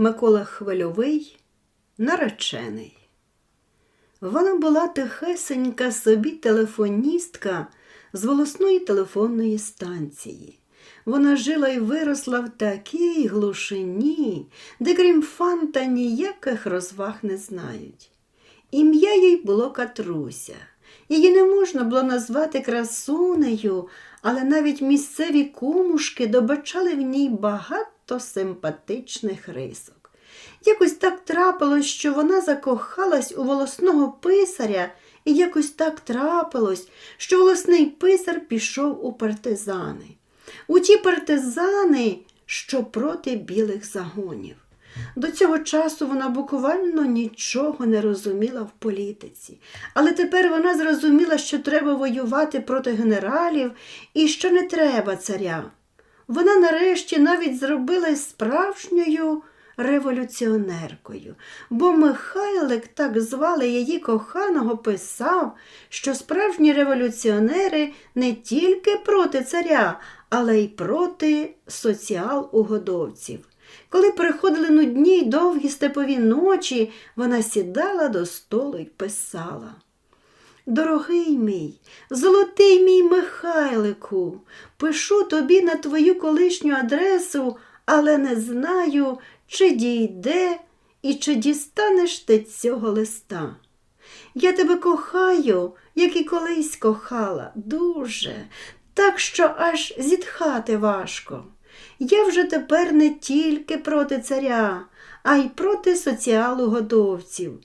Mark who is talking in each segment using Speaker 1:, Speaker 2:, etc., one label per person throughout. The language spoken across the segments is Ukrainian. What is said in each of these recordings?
Speaker 1: Микола Хвильовий, наречений. Вона була тихесенька собі телефоністка з волосної телефонної станції. Вона жила і виросла в такій глушині, де крім фанта ніяких розваг не знають. Ім'я їй було Катруся. Її не можна було назвати красунею, але навіть місцеві кумушки добачали в ній багато симпатичних рисок. Якось так трапилось, що вона закохалась у волосного писаря, і якось так трапилось, що волосний писар пішов у партизани. У ті партизани, що проти білих загонів. До цього часу вона буквально нічого не розуміла в політиці, але тепер вона зрозуміла, що треба воювати проти генералів і що не треба царя. Вона нарешті навіть зробила справжньою революціонеркою, бо Михайлик, так звали її коханого, писав, що справжні революціонери не тільки проти царя, але й проти соціал-угодовців. Коли приходили нудні й довгі степові ночі, вона сідала до столу й писала. Дорогий мій, золотий мій Михайлику, пишу тобі на твою колишню адресу, але не знаю, чи дійде і чи дістанеш ти цього листа. Я тебе кохаю, як і колись кохала, дуже, так що аж зітхати важко. Я вже тепер не тільки проти царя, а й проти соціалу годовців.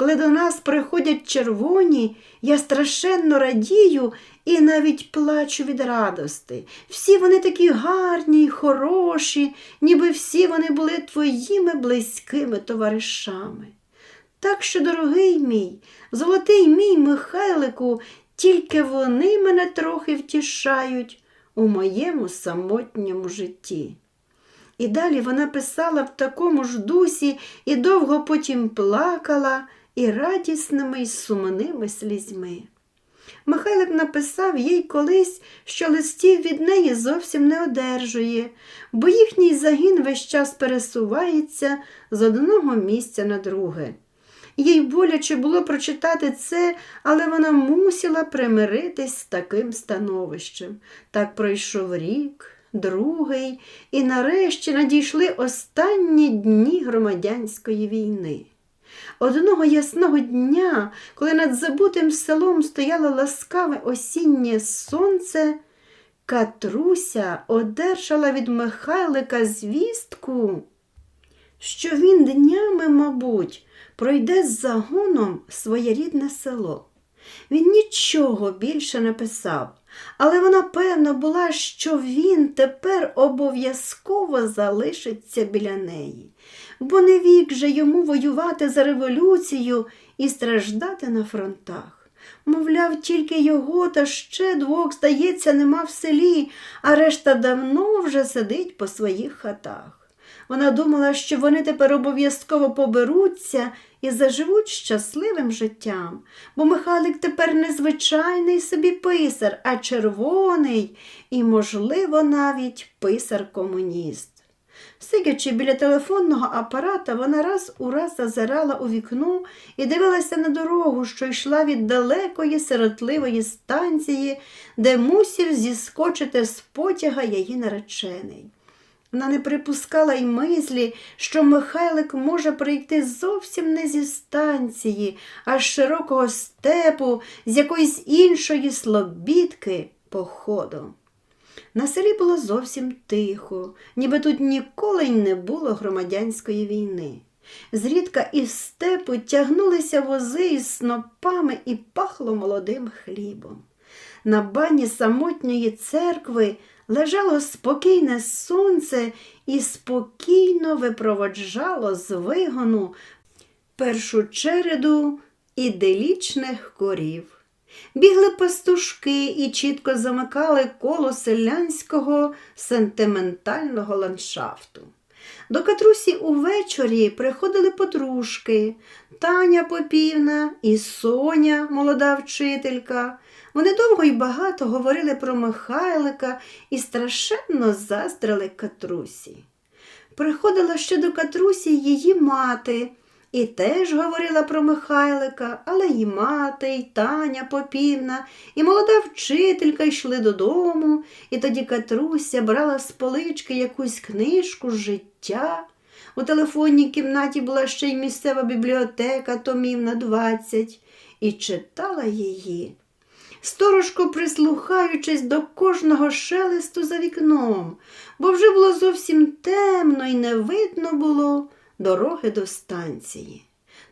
Speaker 1: Коли до нас приходять червоні, я страшенно радію і навіть плачу від радости. Всі вони такі гарні й хороші, ніби всі вони були твоїми близькими товаришами. Так що, дорогий мій, золотий мій Михайлику, тільки вони мене трохи втішають у моєму самотньому житті. І далі вона писала в такому ж дусі і довго потім плакала і радісними й сумними слізьми. Михайлик написав їй колись, що листів від неї зовсім не одержує, бо їхній загін весь час пересувається з одного місця на друге. Їй боляче було прочитати це, але вона мусила примиритись з таким становищем. Так пройшов рік, другий, і нарешті надійшли останні дні громадянської війни. Одного ясного дня, коли над забутим селом стояло ласкаве осіннє сонце, Катруся одержала від Михайлика звістку, що він днями, мабуть, пройде з загоном своє рідне село. Він нічого більше не писав, але вона певна була, що він тепер обов'язково залишиться біля неї, бо не вік же йому воювати за революцію і страждати на фронтах. Мовляв, тільки його та ще двох, здається, нема в селі, а решта давно вже сидить по своїх хатах. Вона думала, що вони тепер обов'язково поберуться і заживуть щасливим життям, бо Михайлик тепер не звичайний собі писар, а червоний і, можливо, навіть писар-комуніст. Сидячи біля телефонного апарата, вона раз у раз зазирала у вікно і дивилася на дорогу, що йшла від далекої сиротливої станції, де мусів зіскочити з потяга її наречений. Вона не припускала й мислі, що Михайлик може прийти зовсім не зі станції, а з широкого степу, з якоїсь іншої слобідки походу. На селі було зовсім тихо, ніби тут ніколи й не було громадянської війни. Зрідка із степу тягнулися вози із снопами і пахло молодим хлібом. На бані самотньої церкви лежало спокійне сонце і спокійно випроводжало з вигону першу череду іделічних корів. Бігли пастушки і чітко замикали коло селянського сентиментального ландшафту. До катрусі увечері приходили подружки Таня Попівна і Соня, молода вчителька. Вони довго й багато говорили про Михайлика і страшенно заздрили катрусі. приходила ще до Катрусі її мати і теж говорила про Михайлика, але і мати, і Таня Попівна, і молода вчителька йшли додому, і тоді Катруся брала з полички якусь книжку життя. У телефонній кімнаті була ще й місцева бібліотека томів на двадцять, і читала її. Сторожко прислухаючись до кожного шелесту за вікном, бо вже було зовсім темно і не видно було дороги до станції.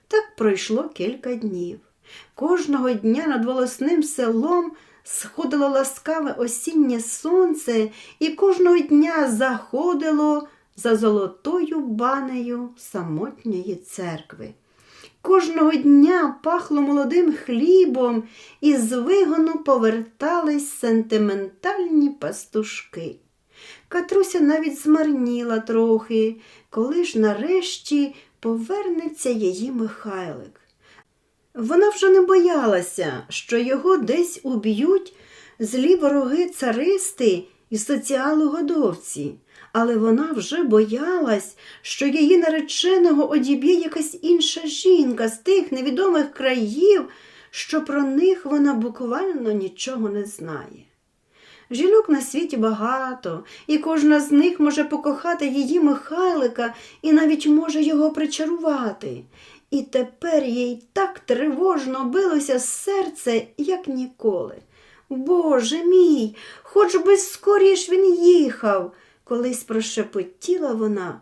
Speaker 1: Так пройшло кілька днів. Кожного дня над волосним селом сходило ласкаве осіннє сонце, і кожного дня заходило за золотою банею самотньої церкви. Кожного дня пахло молодим хлібом, і з вигону повертались сентиментальні пастушки. Катруся навіть змарніла трохи, коли ж нарешті повернеться її Михайлик. Вона вже не боялася, що його десь уб'ють злі вороги царисти і соціалогодовці, але вона вже боялась, що її нареченого одіб'є якась інша жінка з тих невідомих країв, що про них вона буквально нічого не знає. Жінок на світі багато, і кожна з них може покохати її Михайлика і навіть може його причарувати. І тепер їй так тривожно билося серце, як ніколи. Боже мій, хоч би скоріш він їхав, колись прошепотіла вона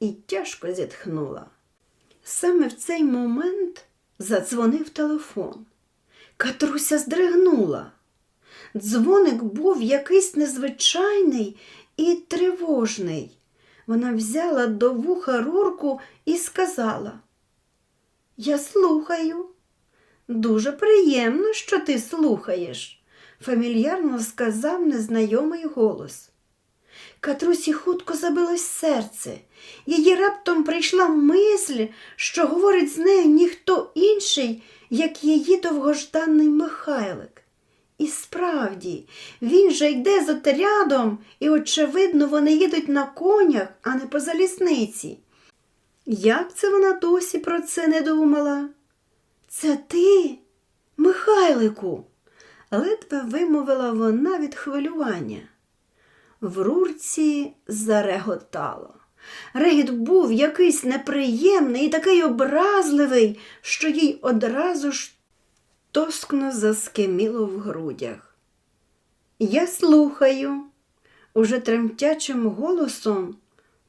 Speaker 1: і тяжко зітхнула. Саме в цей момент задзвонив телефон. Катруся здригнула. Дзвоник був якийсь незвичайний і тривожний. Вона взяла до вуха рурку і сказала Я слухаю. Дуже приємно, що ти слухаєш, фамільярно сказав незнайомий голос. Катрусі хутко забилось серце. Її раптом прийшла мисль, що говорить з нею ніхто інший, як її довгожданий Михайлик. І справді, він же йде з отрядом, і, очевидно, вони їдуть на конях, а не по залізниці. Як це вона досі про це не думала? Це ти, Михайлику, ледве вимовила вона від хвилювання. В рурці зареготало. Регіт був якийсь неприємний і такий образливий, що їй одразу ж тоскно заскиміло в грудях. Я слухаю, уже тремтячим голосом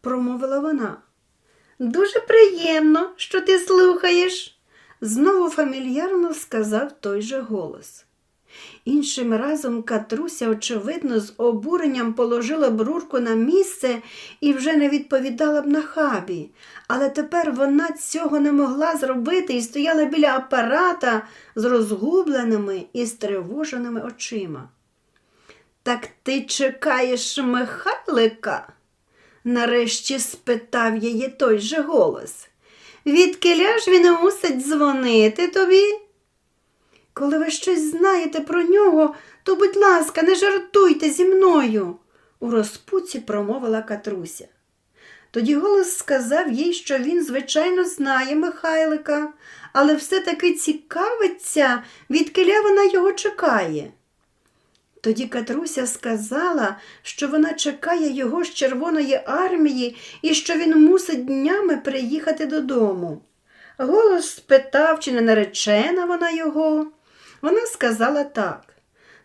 Speaker 1: промовила вона. Дуже приємно, що ти слухаєш, знову фамільярно сказав той же голос. Іншим разом Катруся, очевидно, з обуренням положила б рурку на місце і вже не відповідала б на хабі, але тепер вона цього не могла зробити і стояла біля апарата з розгубленими і стривоженими очима. Так ти чекаєш Михайлика? нарешті спитав її той же голос. Відкиля ж він мусить дзвонити тобі? Коли ви щось знаєте про нього, то, будь ласка, не жартуйте зі мною, у розпуці промовила Катруся. Тоді голос сказав їй, що він, звичайно, знає Михайлика, але все-таки цікавиться, відкиля вона його чекає. Тоді Катруся сказала, що вона чекає його з Червоної армії і що він мусить днями приїхати додому. Голос спитав, чи не наречена вона його. Вона сказала так.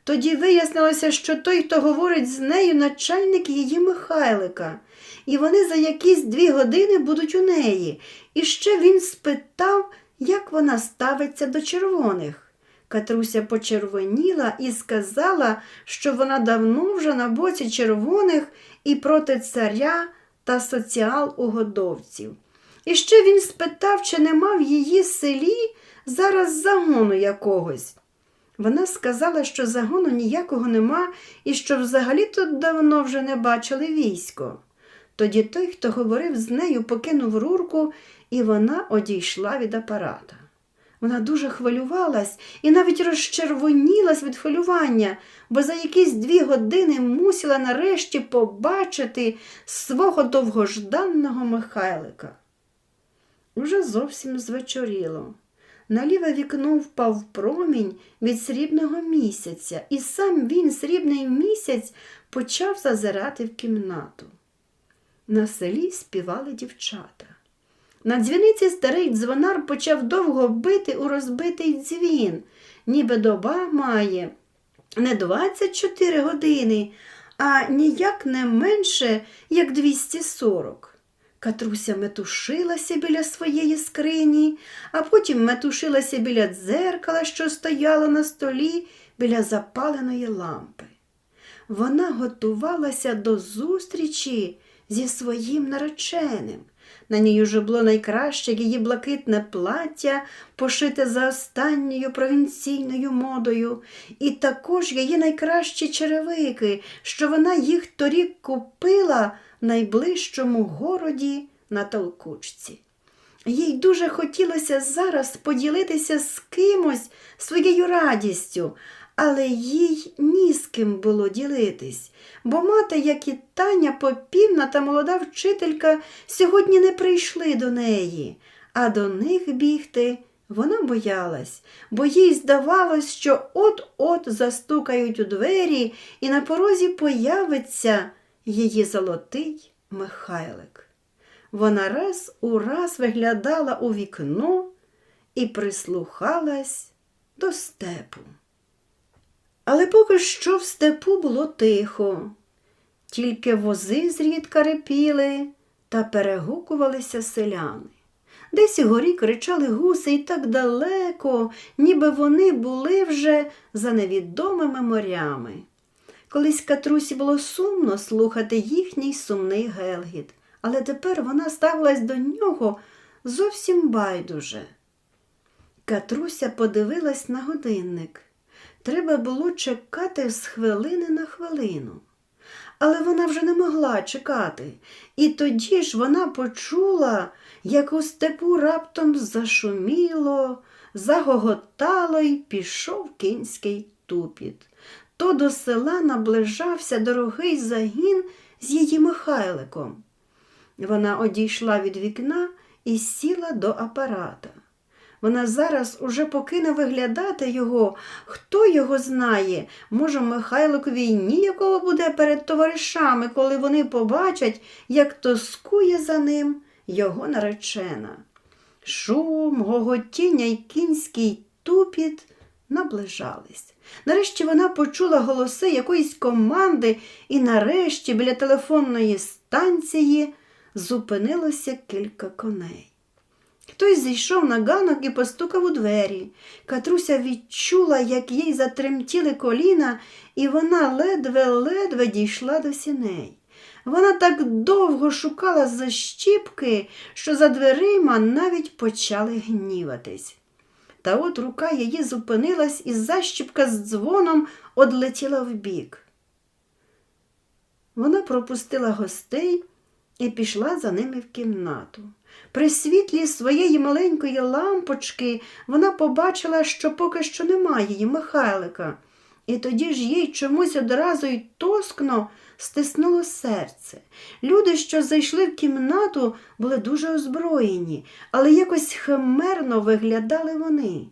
Speaker 1: Тоді вияснилося, що той, хто говорить з нею, начальник її Михайлика, і вони за якісь дві години будуть у неї. І ще він спитав, як вона ставиться до червоних. Катруся почервоніла і сказала, що вона давно вже на боці червоних і проти царя та соціал-угодовців. І ще він спитав, чи нема в її селі зараз загону якогось. Вона сказала, що загону ніякого нема і що взагалі тут давно вже не бачили військо. Тоді той, хто говорив з нею, покинув рурку, і вона одійшла від апарата. Вона дуже хвилювалась і навіть розчервонілась від хвилювання, бо за якісь дві години мусила нарешті побачити свого довгожданного Михайлика. Уже зовсім звечоріло. На ліве вікно впав промінь від срібного місяця, і сам він, срібний місяць, почав зазирати в кімнату. На селі співали дівчата. На дзвіниці старий дзвонар почав довго бити у розбитий дзвін, ніби доба має не 24 години, а ніяк не менше, як 240. Катруся метушилася біля своєї скрині, а потім метушилася біля дзеркала, що стояло на столі біля запаленої лампи. Вона готувалася до зустрічі зі своїм нареченим. На ній уже було найкраще її блакитне плаття, пошите за останньою провінційною модою, і також її найкращі черевики, що вона їх торік купила найближчому городі на толкучці. Їй дуже хотілося зараз поділитися з кимось своєю радістю, але їй ні з ким було ділитись, бо мати, як і Таня Попівна та молода вчителька сьогодні не прийшли до неї, а до них бігти вона боялась, бо їй здавалось, що от-от застукають у двері і на порозі появиться її золотий Михайлик. Вона раз у раз виглядала у вікно і прислухалась до степу. Але поки що в степу було тихо, тільки вози зрідка репіли та перегукувалися селяни. Десь угорі кричали гуси і так далеко, ніби вони були вже за невідомими морями. Колись Катрусі було сумно слухати їхній сумний гелгіт, але тепер вона ставилась до нього зовсім байдуже. Катруся подивилась на годинник. Треба було чекати з хвилини на хвилину. Але вона вже не могла чекати, і тоді ж вона почула, як у степу раптом зашуміло, загоготало й пішов кінський тупіт. То до села наближався дорогий загін з її Михайликом. Вона одійшла від вікна і сіла до апарата. Вона зараз уже покине виглядати його, хто його знає. Може, Михайликові ніякого буде перед товаришами, коли вони побачать, як тоскує за ним його наречена. Шум, гоготіння й кінський тупіт наближались. Нарешті вона почула голоси якоїсь команди, і нарешті біля телефонної станції зупинилося кілька коней. Хтось зійшов на ганок і постукав у двері. Катруся відчула, як їй затремтіли коліна, і вона ледве-ледве дійшла до сіней. Вона так довго шукала защіпки, що за дверима навіть почали гніватись. Та от рука її зупинилась, і защіпка з дзвоном одлетіла вбік. Вона пропустила гостей і пішла за ними в кімнату. При світлі своєї маленької лампочки вона побачила, що поки що немає її Михайлика, і тоді ж їй чомусь одразу й тоскно стиснуло серце. Люди, що зайшли в кімнату, були дуже озброєні, але якось химерно виглядали вони.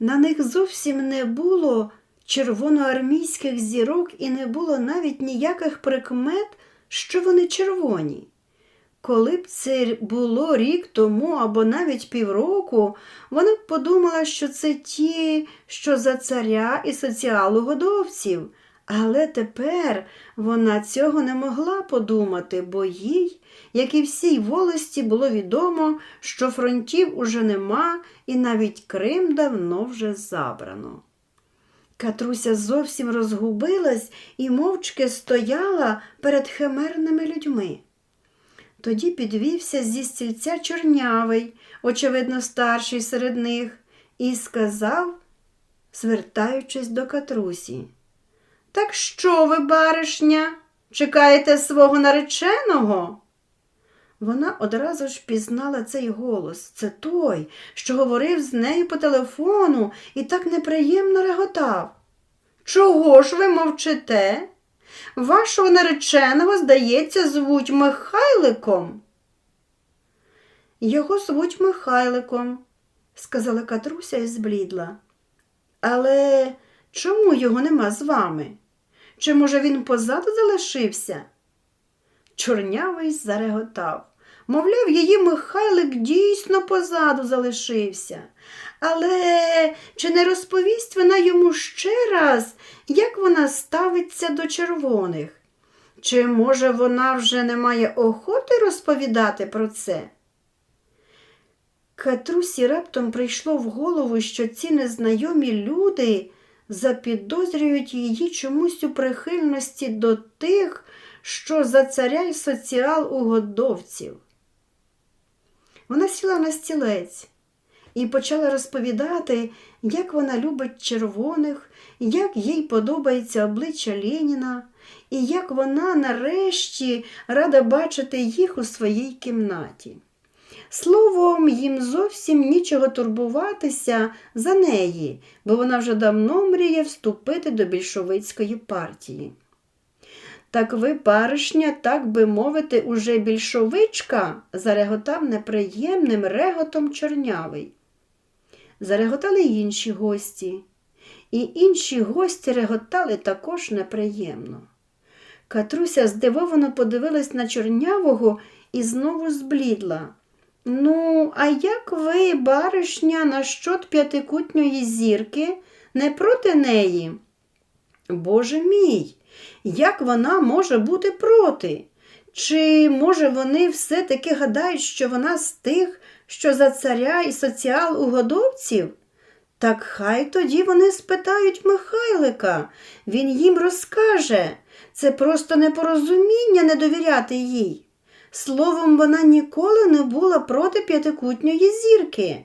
Speaker 1: На них зовсім не було червоноармійських зірок і не було навіть ніяких прикмет, що вони червоні. Коли б це було рік тому або навіть півроку, вона б подумала, що це ті, що за царя і соціалу-годовців. Але тепер вона цього не могла подумати, бо їй, як і всій волості, було відомо, що фронтів уже нема і навіть Крим давно вже забрано. Катруся зовсім розгубилась і мовчки стояла перед химерними людьми. Тоді підвівся зі стільця чорнявий, очевидно, старший серед них, і сказав, звертаючись до катрусі. Так що ви, баришня, чекаєте свого нареченого? Вона одразу ж пізнала цей голос. Це той, що говорив з нею по телефону і так неприємно реготав. Чого ж ви мовчите? Вашого нареченого, здається, звуть Михайликом. Його звуть Михайликом, сказала Катруся і зблідла. Але чому його нема з вами? Чи, може, він позаду залишився? Чорнявий зареготав. Мовляв, її Михайлик дійсно позаду залишився. Але чи не розповість вона йому ще раз, як вона ставиться до червоних? Чи, може, вона вже не має охоти розповідати про це? Катрусі раптом прийшло в голову, що ці незнайомі люди запідозрюють її чомусь у прихильності до тих, що за царя й соціал угодовців. Вона сіла на стілець і почала розповідати, як вона любить червоних, як їй подобається обличчя Леніна, і як вона нарешті рада бачити їх у своїй кімнаті. Словом, їм зовсім нічого турбуватися за неї, бо вона вже давно мріє вступити до більшовицької партії. Так ви, паришня, так би мовити, уже більшовичка, зареготав неприємним реготом чорнявий. Зареготали й інші гості, і інші гості реготали також неприємно. Катруся здивовано подивилась на чорнявого і знову зблідла. Ну, а як ви, баришня, на щот п'ятикутньої зірки, не проти неї? Боже мій, як вона може бути проти? Чи, може, вони все-таки гадають, що вона з тих, що за царя і соціал угодовців? Так хай тоді вони спитають Михайлика, він їм розкаже. Це просто непорозуміння не довіряти їй. Словом, вона ніколи не була проти п'ятикутньої зірки.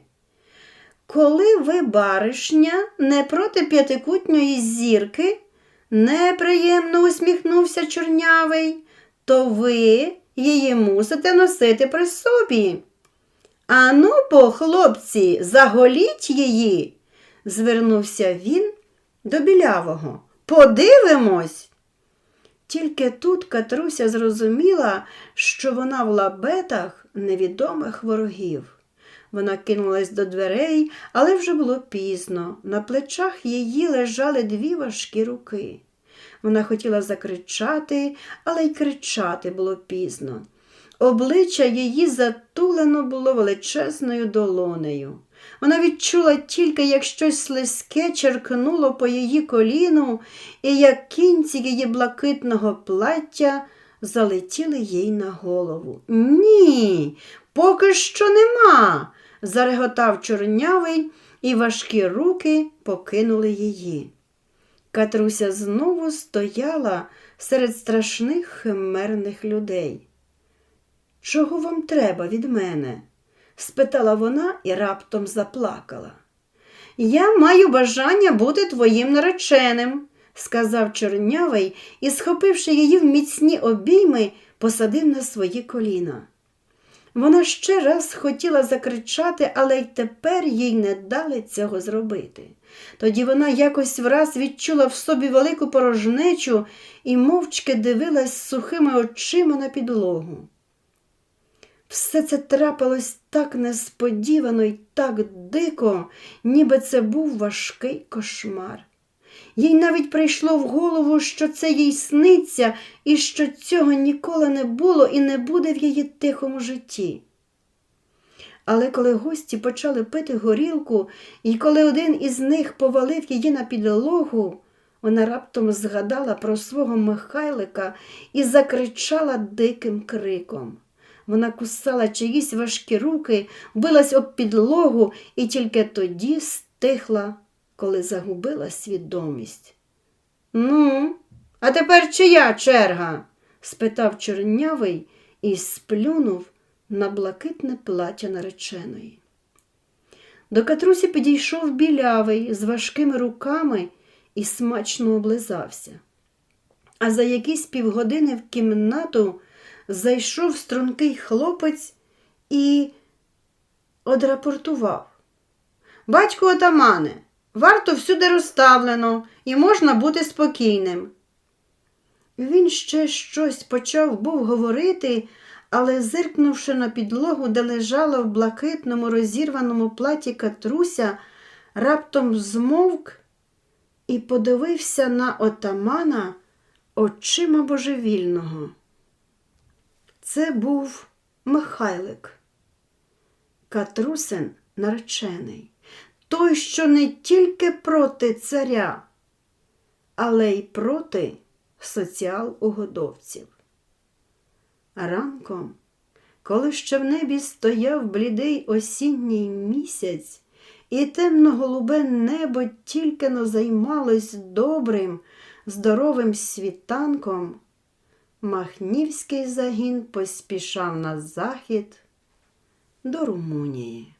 Speaker 1: Коли ви, баришня, не проти п'ятикутньої зірки, неприємно усміхнувся чорнявий, то ви її мусите носити при собі. Ану, по, хлопці, заголіть її, звернувся він до білявого. Подивимось. Тільки тут Катруся зрозуміла, що вона в лабетах невідомих ворогів. Вона кинулась до дверей, але вже було пізно. На плечах її лежали дві важкі руки. Вона хотіла закричати, але й кричати було пізно. Обличчя її затулено було величезною долонею. Вона відчула тільки, як щось слизьке черкнуло по її коліну, і як кінці її блакитного плаття залетіли їй на голову. Ні, поки що нема, зареготав чорнявий, і важкі руки покинули її. Катруся знову стояла серед страшних химерних людей. Чого вам треба від мене? Спитала вона і раптом заплакала. Я маю бажання бути твоїм нареченим, сказав чорнявий і, схопивши її в міцні обійми, посадив на свої коліна. Вона ще раз хотіла закричати, але й тепер їй не дали цього зробити. Тоді вона якось враз відчула в собі велику порожнечу і мовчки дивилась сухими очима на підлогу. Все це трапилось так несподівано і так дико, ніби це був важкий кошмар. Їй навіть прийшло в голову, що це їй сниться і що цього ніколи не було і не буде в її тихому житті. Але коли гості почали пити горілку, і коли один із них повалив її на підлогу, вона раптом згадала про свого Михайлика і закричала диким криком. Вона кусала чиїсь важкі руки, билась об підлогу і тільки тоді стихла, коли загубила свідомість. Ну, а тепер чия черга? спитав чорнявий і сплюнув на блакитне плаття нареченої. До катрусі підійшов білявий з важкими руками і смачно облизався. А за якісь півгодини в кімнату зайшов стрункий хлопець і одрапортував. Батько отамане, варто всюди розставлено і можна бути спокійним. Він ще щось почав був говорити, але, зиркнувши на підлогу, де лежала в блакитному розірваному платі катруся, раптом змовк і подивився на отамана очима божевільного. Це був Михайлик, Катрусин наречений, той, що не тільки проти царя, але й проти соціал-угодовців. Ранком, коли ще в небі стояв блідий осінній місяць, і темно-голубе небо тільки но займалось добрим, здоровим світанком, Махнівський загін поспішав на захід до Румунії.